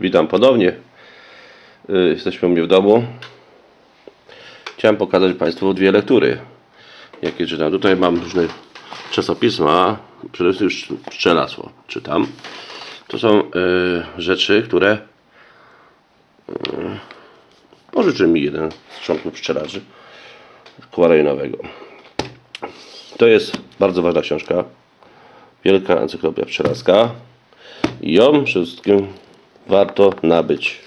Witam ponownie. Y, Jesteśmy u mnie w domu. Chciałem pokazać Państwu dwie lektury, jakie czytam. Tutaj mam różne czasopisma, przede wszystkim już pszczelarstwo czytam. To są y, rzeczy, które y, pożyczył mi jeden z członków pszczelarzy koła rejonowego. To jest bardzo ważna książka. Wielka encyklopedia pszczelarska. I ją wszystkim warto nabyć.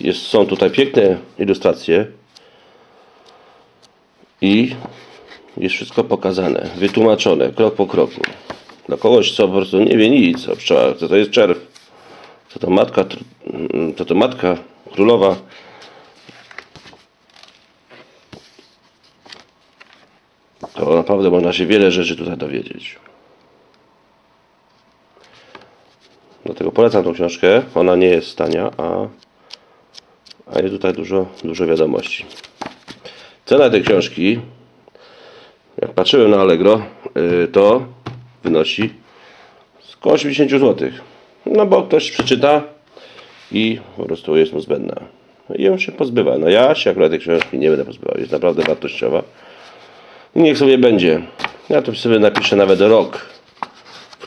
Jest, są tutaj piękne ilustracje i jest wszystko pokazane, wytłumaczone krok po kroku. Dla kogoś, co po prostu nie wie nic o pszczołach, co to jest czerw, co to matka, tr- co to matka królowa, to naprawdę można się wiele rzeczy tutaj dowiedzieć. Dlatego polecam tą książkę. Ona nie jest tania, a, a jest tutaj dużo, dużo wiadomości. Cena tej książki, jak patrzyłem na Allegro, yy, to wynosi około 80 zł. No bo ktoś przeczyta i po prostu jest mu zbędna. I ją się pozbywa. No ja się akurat tej książki nie będę pozbywał. Jest naprawdę wartościowa. Niech sobie będzie. Ja tu sobie napiszę nawet rok,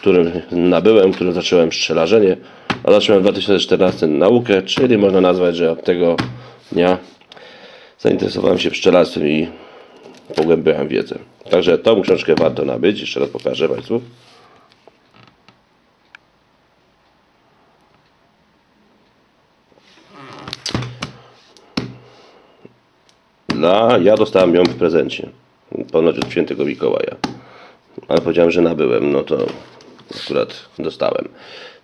którym nabyłem, którym zacząłem pszczelarzenie, a zacząłem w 2014 naukę, czyli można nazwać, że od tego dnia zainteresowałem się pszczelarstwem i pogłębiałem wiedzę. Także tą książkę warto nabyć. Jeszcze raz pokażę Państwu. Dla, ja dostałem ją w prezencie. Ponoć od świętego Mikołaja. Ale powiedziałem, że nabyłem, no to akurat dostałem.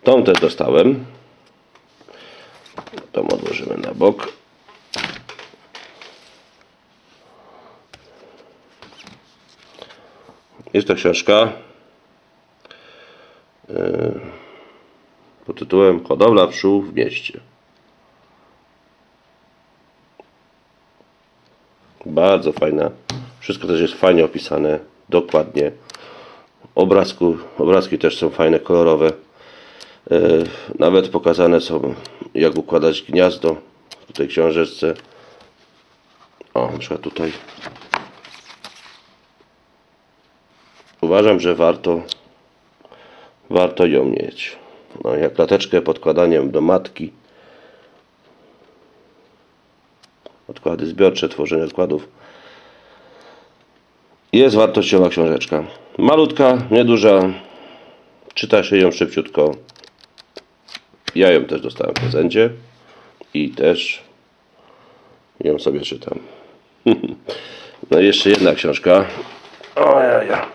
Tą też dostałem. Tą odłożymy na bok. Jest to książka yy, pod tytułem Hodowla pszczół w mieście. Bardzo fajna. Wszystko też jest fajnie opisane, dokładnie. Obrazku, obrazki też są fajne, kolorowe. E, Nawet pokazane są, jak układać gniazdo w tej książeczce. O, na przykład tutaj. Uważam, że warto, warto ją mieć. No, jak lateczkę podkładaniem do matki. Odkłady zbiorcze, tworzenie odkładów. Jest wartościowa książeczka. Malutka, nieduża. Czyta się ją szybciutko. Ja ją też dostałem w prezencie. I też ją sobie czytam. No i jeszcze jedna książka. Ojaja.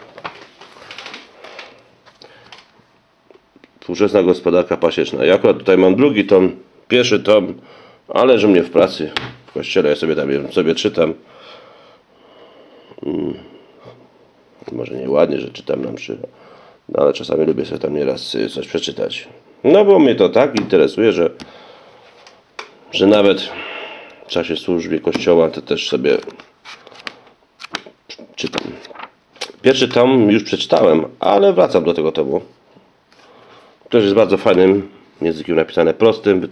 Współczesna gospodarka pasieczna. Ja akurat tutaj mam drugi tom, pierwszy tom, ale że mnie w pracy, w kościele, ja sobie tam sobie czytam. Może nie ładnie, że czytam na mszy, no ale czasami lubię sobie tam nieraz coś przeczytać. No bo mnie to tak interesuje, że, że nawet w czasie służby kościoła to też sobie czytam. Pierwszy tom już przeczytałem, ale wracam do tego tomu. Też jest bardzo fajnym językiem napisane, prostym.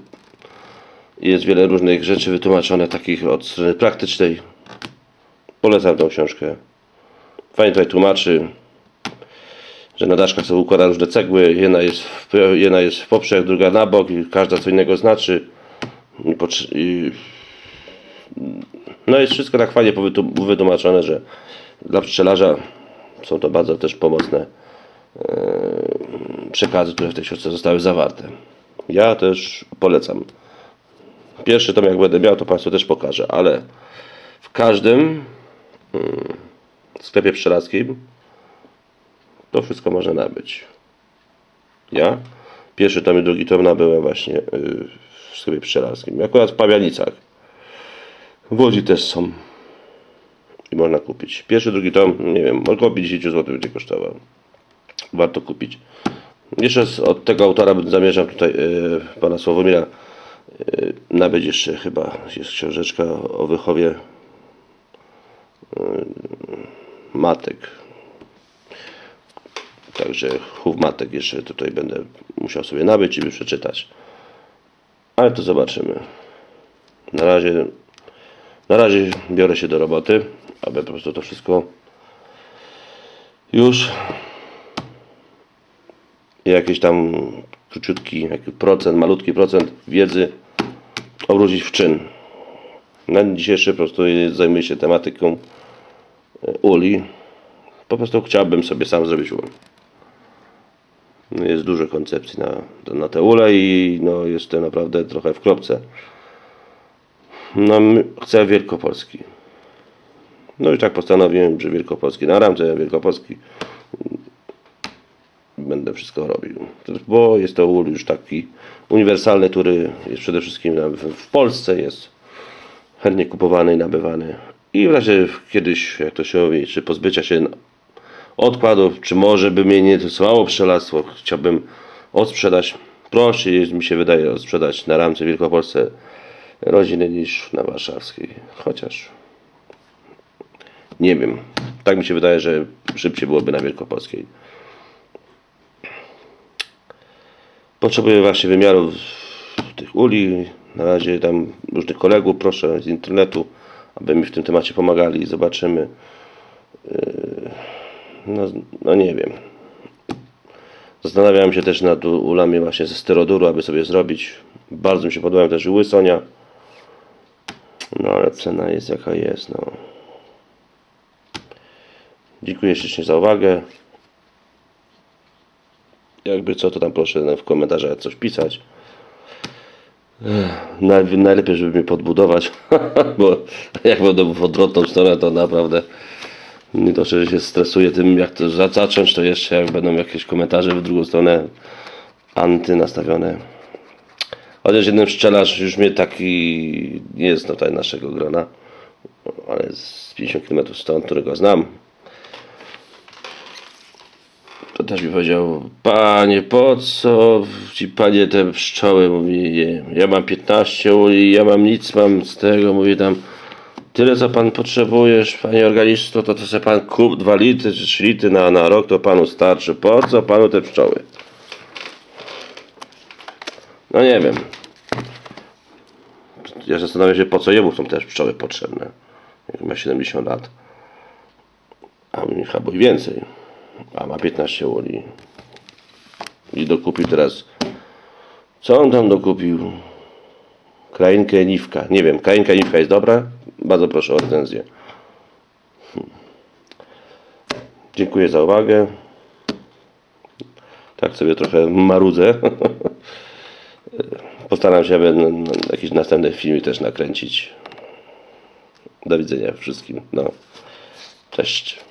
Jest wiele różnych rzeczy wytłumaczone, takich od strony praktycznej. Polecam tą książkę. Fajnie tutaj tłumaczy, że na daszkach sobie układa różne cegły. Jedna jest w, jedna jest w poprzek, druga na bok i każda co innego znaczy. I no jest wszystko tak fajnie wytłumaczone, że dla pszczelarza są to bardzo też pomocne e, przekazy, które w tej książce zostały zawarte. Ja też polecam. Pierwszy tom jak będę miał, to Państwu też pokażę, ale w każdym w sklepie pszczelarskim to wszystko można nabyć. Ja pierwszy tom i drugi tom nabyłem właśnie yy, w sklepie pszczelarskim. Akurat w Pawianicach. W Łodzi też są. I można kupić. Pierwszy, drugi tom, nie wiem, około 50 zł będzie kosztował. Warto kupić. Jeszcze od tego autora zamierzam tutaj yy, pana Sławomira yy, nabyć jeszcze chyba jest książeczka o wychowie matek. Także chów matek jeszcze tutaj będę musiał sobie nabyć i przeczytać. Ale to zobaczymy. Na razie, na razie biorę się do roboty, aby po prostu to wszystko już jakiś tam króciutki procent, malutki procent wiedzy obrócić w czyn. Na dzisiejszy po prostu zajmuję się tematyką e, uli. Po prostu chciałbym sobie sam zrobić ulę. No, Jest dużo koncepcji na, na te ule i no, jestem naprawdę trochę w kropce. No, chcę Wielkopolski. No i tak postanowiłem, że Wielkopolski na ramce, Wielkopolski będę wszystko robił. Bo jest to ul już taki uniwersalny, który jest przede wszystkim w Polsce, jest chętnie kupowany i nabywany. I w razie kiedyś, jak to się mówi, czy pozbycia się odkładów, czy może by mnie nie interesowało pszczelarstwo, chciałbym odsprzedać. Jest, mi się wydaje, odsprzedać na ramce Wielkopolsce rodziny niż na warszawskiej. Chociaż nie wiem. Tak mi się wydaje, że szybciej byłoby na Wielkopolskiej. Potrzebuję właśnie wymiarów tych uli. Na razie tam różnych kolegów proszę z internetu, aby mi w tym temacie pomagali. Zobaczymy. Yy, No, no nie wiem. Zastanawiałem się też nad ulami właśnie ze steroduru, aby sobie zrobić. Bardzo mi się podobają też i łysonia. No ale cena jest jaka jest. No. Dziękuję ślicznie za uwagę. Jakby co, to tam proszę w komentarzach coś pisać. Najlepiej, żeby mnie podbudować, bo jak będę w odwrotną stronę, to naprawdę nie to, że się stresuję tym, jak to za- zacząć, to jeszcze jak będą jakieś komentarze w drugą stronę antynastawione. Chociaż jeden pszczelarz już mnie taki nie jest tutaj naszego grona, ale z 50 km stąd, którego znam, to też mi powiedział, panie, po co ci panie te pszczoły? Mówi, nie, ja mam 15 uli, ja mam nic, mam z tego, mówi tam, tyle co pan potrzebujesz, panie organisto, to to sobie pan kup 2 litry czy 3 litry na, na rok, to panu starczy. Po co panu te pszczoły? No nie wiem. Ja zastanawiam się, po co jemu są też pszczoły potrzebne. Jak ma 70 lat. A mi chyba i więcej. A ma 15 uli. I dokupił teraz. Co on tam dokupił? Krainkę Niwka. Nie wiem, krainka Niwka jest dobra? Bardzo proszę o recenzję. Dziękuję za uwagę. Tak sobie trochę marudzę. Postaram się aby jakiś następny film też nakręcić. Do widzenia wszystkim. No. Cześć.